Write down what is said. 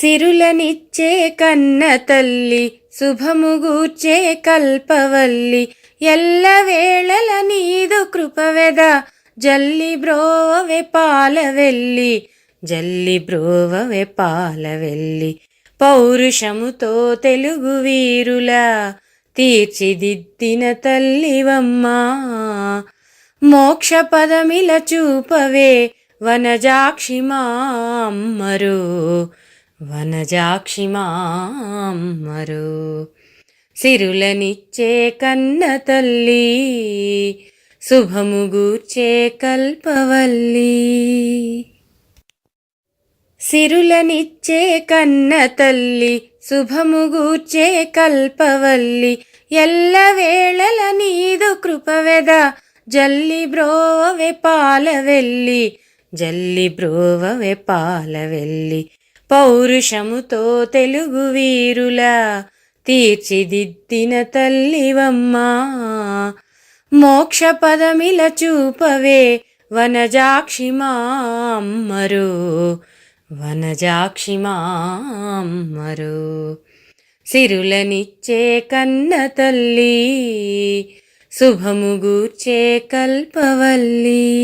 సిరులనిచ్చే కన్న తల్లి శుభముగూర్చే కల్పవల్లి కల్పవల్లి ఎల్లవేళల నీదు కృపవెద జల్లి బ్రోవె పాలవెల్లి జల్లి బ్రోవె పాలవెల్లి. పౌరుషముతో తెలుగు వీరుల తీర్చిదిద్దిన తల్లివమ్మా మోక్ష పదమిల చూపవే వనజాక్షి మామ్మరు వనజాక్షి మారు. సిరులనిచ్చే కన్న తల్లి శుభము గూర్చే కల్పవల్లి. సిరులనిచ్చే కన్న తల్లి శుభము గూర్చే కల్పవల్లి. ఎల్లవేళల నీదు కృపవెద జల్లి బ్రోవె పాలవెల్లి. జల్లి బ్రోవె పాలవెల్లి. పౌరుషముతో తెలుగు వీరుల తీర్చిదిద్దిన తల్లివమ్మా. మోక్ష పదమిల చూపవే వనజాక్షి మామ్మరు. వనజాక్షి మామ్మరు. సిరులనిచ్చే కన్న తల్లి శుభము గూర్చే కల్పవల్లి.